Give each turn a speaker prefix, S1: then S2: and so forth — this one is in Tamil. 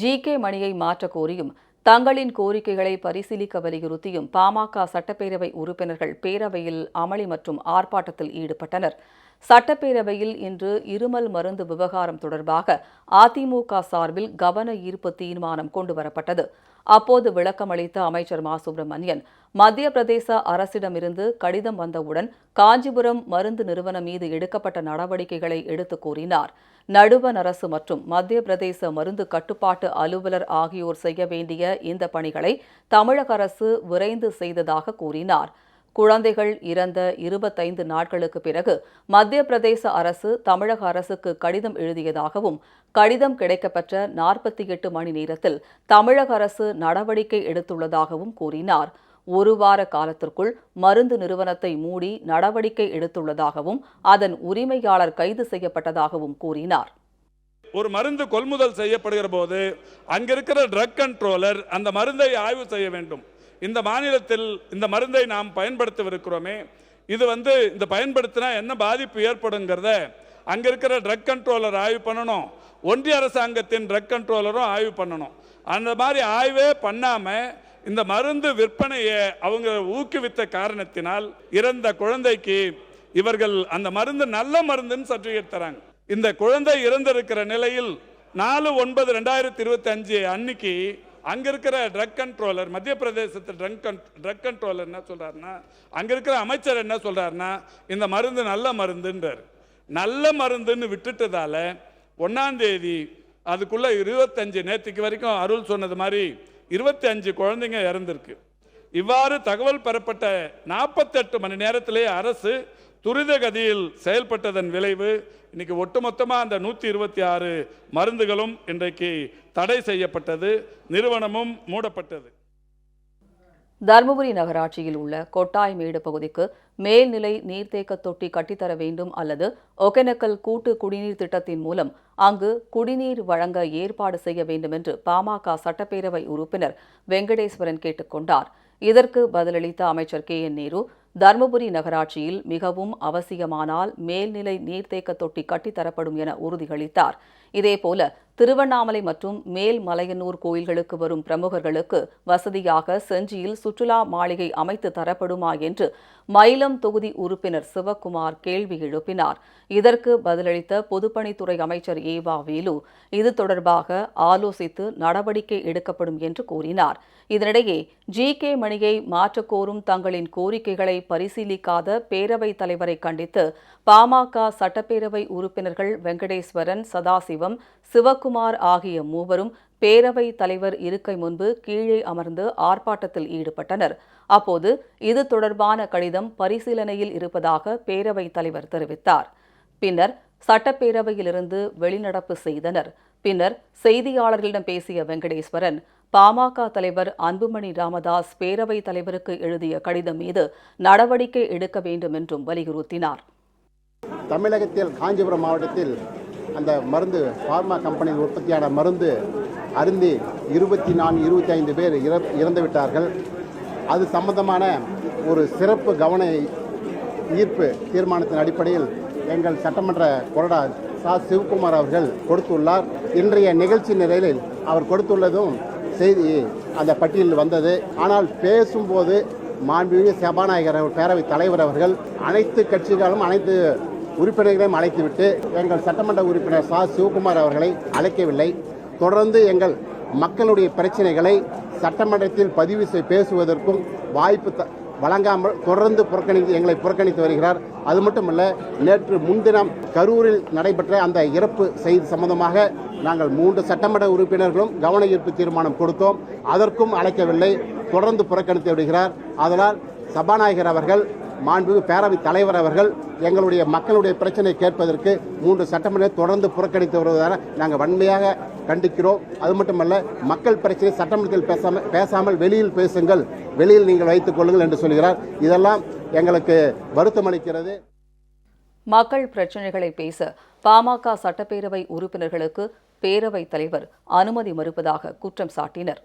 S1: ஜி கே மணியை மாற்ற கோரியும் தங்களின் கோரிக்கைகளை பரிசீலிக்க வலியுறுத்தியும் பாமக சட்டப்பேரவை உறுப்பினர்கள் பேரவையில் அமளி மற்றும் ஆர்ப்பாட்டத்தில் ஈடுபட்டனர் சட்டப்பேரவையில் இன்று இருமல் மருந்து விவகாரம் தொடர்பாக அதிமுக சார்பில் கவன ஈர்ப்பு தீர்மானம் கொண்டுவரப்பட்டது அப்போது விளக்கமளித்த அமைச்சர் மா சுப்பிரமணியன் மத்திய பிரதேச அரசிடமிருந்து கடிதம் வந்தவுடன் காஞ்சிபுரம் மருந்து நிறுவனம் மீது எடுக்கப்பட்ட நடவடிக்கைகளை எடுத்துக் கூறினார் நடுவன் அரசு மற்றும் மத்திய பிரதேச மருந்து கட்டுப்பாட்டு அலுவலர் ஆகியோர் செய்ய வேண்டிய இந்த பணிகளை தமிழக அரசு விரைந்து செய்ததாக கூறினார் குழந்தைகள் இறந்த இருபத்தைந்து நாட்களுக்கு பிறகு மத்திய பிரதேச அரசு தமிழக அரசுக்கு கடிதம் எழுதியதாகவும் கடிதம் கிடைக்கப்பெற்ற நாற்பத்தி எட்டு மணி நேரத்தில் தமிழக அரசு நடவடிக்கை எடுத்துள்ளதாகவும் கூறினார் ஒரு வார காலத்திற்குள் மருந்து நிறுவனத்தை மூடி நடவடிக்கை எடுத்துள்ளதாகவும் அதன் உரிமையாளர் கைது செய்யப்பட்டதாகவும் கூறினார்
S2: ஒரு மருந்து கொள்முதல் செய்யப்படுகிற போது அங்கிருக்கிற ட்ரக் கண்ட்ரோலர் அந்த மருந்தை ஆய்வு செய்ய வேண்டும் இந்த மாநிலத்தில் இந்த மருந்தை நாம் பயன்படுத்தவிருக்கிறோமே இது வந்து இந்த பயன்படுத்தினா என்ன பாதிப்பு ஏற்படுங்கிறத அங்கே இருக்கிற ட்ரக் கண்ட்ரோலர் ஆய்வு பண்ணணும் ஒன்றிய அரசாங்கத்தின் ட்ரக் கண்ட்ரோலரும் ஆய்வு பண்ணணும் அந்த மாதிரி ஆய்வே பண்ணாமல் இந்த மருந்து விற்பனையை அவங்க ஊக்குவித்த காரணத்தினால் இறந்த குழந்தைக்கு இவர்கள் அந்த மருந்து நல்ல மருந்துன்னு சர்டிஃபிகேட் தராங்க இந்த குழந்தை இறந்திருக்கிற நிலையில் நாலு ஒன்பது ரெண்டாயிரத்தி இருபத்தி அஞ்சு அன்னைக்கு அங்கே இருக்கிற ட்ரக் கண்ட்ரோலர் மத்திய பிரதேசத்து ட்ரக் கண் ட்ரக் கண்ட்ரோலர் என்ன சொல்கிறாருன்னா அங்கே இருக்கிற அமைச்சர் என்ன சொல்கிறாருன்னா இந்த மருந்து நல்ல மருந்துன்றார் நல்ல மருந்துன்னு விட்டுட்டதால ஒன்றாந்தேதி அதுக்குள்ளே இருபத்தஞ்சு நேற்றுக்கு வரைக்கும் அருள் சொன்னது மாதிரி இருபத்தி அஞ்சு குழந்தைங்க இறந்துருக்கு இவ்வாறு தகவல் பெறப்பட்ட நாற்பத்தெட்டு மணி நேரத்திலேயே அரசு துரித கதியில் செயல்பட்டதன் விளைவு இன்னைக்கு ஒட்டுமொத்தமாக அந்த நூற்றி இருபத்தி ஆறு மருந்துகளும் இன்றைக்கு தடை செய்யப்பட்டது நிறுவனமும் மூடப்பட்டது
S1: தருமபுரி நகராட்சியில் உள்ள கொட்டாய்மேடு பகுதிக்கு மேல்நிலை நீர்த்தேக்க தொட்டி கட்டித்தர வேண்டும் அல்லது ஒகேனக்கல் கூட்டு குடிநீர் திட்டத்தின் மூலம் அங்கு குடிநீர் வழங்க ஏற்பாடு செய்ய வேண்டும் என்று பாமக சட்டப்பேரவை உறுப்பினர் வெங்கடேஸ்வரன் கேட்டுக்கொண்டார் இதற்கு பதிலளித்த அமைச்சர் கே என் நேரு தருமபுரி நகராட்சியில் மிகவும் அவசியமானால் மேல்நிலை நீர்த்தேக்க தொட்டி கட்டித்தரப்படும் என உறுதியளித்தார் இதேபோல திருவண்ணாமலை மற்றும் மேல் மலையனூர் கோயில்களுக்கு வரும் பிரமுகர்களுக்கு வசதியாக செஞ்சியில் சுற்றுலா மாளிகை அமைத்து தரப்படுமா என்று மயிலம் தொகுதி உறுப்பினர் சிவக்குமார் கேள்வி எழுப்பினார் இதற்கு பதிலளித்த பொதுப்பணித்துறை அமைச்சர் ஏவா வேலு இது தொடர்பாக ஆலோசித்து நடவடிக்கை எடுக்கப்படும் என்று கூறினார் இதனிடையே ஜி கே மணியை மாற்றக்கோரும் தங்களின் கோரிக்கைகளை பரிசீலிக்காத பேரவைத் தலைவரை கண்டித்து பாமக சட்டப்பேரவை உறுப்பினர்கள் வெங்கடேஸ்வரன் சதாசிவம் சிவக்கு சிவகுமார் ஆகிய மூவரும் பேரவை தலைவர் இருக்கை முன்பு கீழே அமர்ந்து ஆர்ப்பாட்டத்தில் ஈடுபட்டனர் அப்போது இது தொடர்பான கடிதம் பரிசீலனையில் இருப்பதாக பேரவைத் தலைவர் தெரிவித்தார் பின்னர் சட்டப்பேரவையிலிருந்து வெளிநடப்பு செய்தனர் பின்னர் செய்தியாளர்களிடம் பேசிய வெங்கடேஸ்வரன் பாமக தலைவர் அன்புமணி ராமதாஸ் பேரவைத் தலைவருக்கு எழுதிய கடிதம் மீது நடவடிக்கை எடுக்க வேண்டும் என்றும் வலியுறுத்தினார்
S3: தமிழகத்தில் காஞ்சிபுரம் மாவட்டத்தில் அந்த மருந்து ஃபார்மா கம்பெனியில் உற்பத்தியான மருந்து அருந்தி இருபத்தி நான்கு இருபத்தி ஐந்து பேர் இறந்து இறந்துவிட்டார்கள் அது சம்பந்தமான ஒரு சிறப்பு கவன ஈர்ப்பு தீர்மானத்தின் அடிப்படையில் எங்கள் சட்டமன்ற கொறடா சா சிவகுமார் அவர்கள் கொடுத்துள்ளார் இன்றைய நிகழ்ச்சி நிலையில் அவர் கொடுத்துள்ளதும் செய்தி அந்த பட்டியலில் வந்தது ஆனால் பேசும்போது மாண்புமிகு சபாநாயகர் பேரவைத் தலைவர் அவர்கள் அனைத்து கட்சிகளும் அனைத்து உறுப்பினர்களையும் அழைத்துவிட்டு எங்கள் சட்டமன்ற உறுப்பினர் சா சிவகுமார் அவர்களை அழைக்கவில்லை தொடர்ந்து எங்கள் மக்களுடைய பிரச்சனைகளை சட்டமன்றத்தில் பதிவு பேசுவதற்கும் வாய்ப்பு வழங்காமல் தொடர்ந்து புறக்கணித்து எங்களை புறக்கணித்து வருகிறார் அது மட்டுமல்ல நேற்று முன்தினம் கரூரில் நடைபெற்ற அந்த இறப்பு செய்தி சம்பந்தமாக நாங்கள் மூன்று சட்டமன்ற உறுப்பினர்களும் கவன ஈர்ப்பு தீர்மானம் கொடுத்தோம் அதற்கும் அழைக்கவில்லை தொடர்ந்து புறக்கணித்து விடுகிறார் அதனால் சபாநாயகர் அவர்கள் மாண்புமிகு பேரவைத் தலைவர் அவர்கள் எங்களுடைய மக்களுடைய பிரச்சனை கேட்பதற்கு மூன்று சட்டமன்ற தொடர்ந்து புறக்கணித்து வருவதாக நாங்கள் வன்மையாக கண்டிக்கிறோம் அது மட்டுமல்ல மக்கள் பிரச்சனை சட்டமன்றத்தில் பேசாமல் பேசாமல் வெளியில் பேசுங்கள் வெளியில் நீங்கள் வைத்துக் கொள்ளுங்கள் என்று சொல்கிறார் இதெல்லாம் எங்களுக்கு வருத்தம் அளிக்கிறது
S1: மக்கள் பிரச்சனைகளை பேச பாமக சட்டப்பேரவை உறுப்பினர்களுக்கு பேரவைத் தலைவர் அனுமதி மறுப்பதாக குற்றம் சாட்டினர்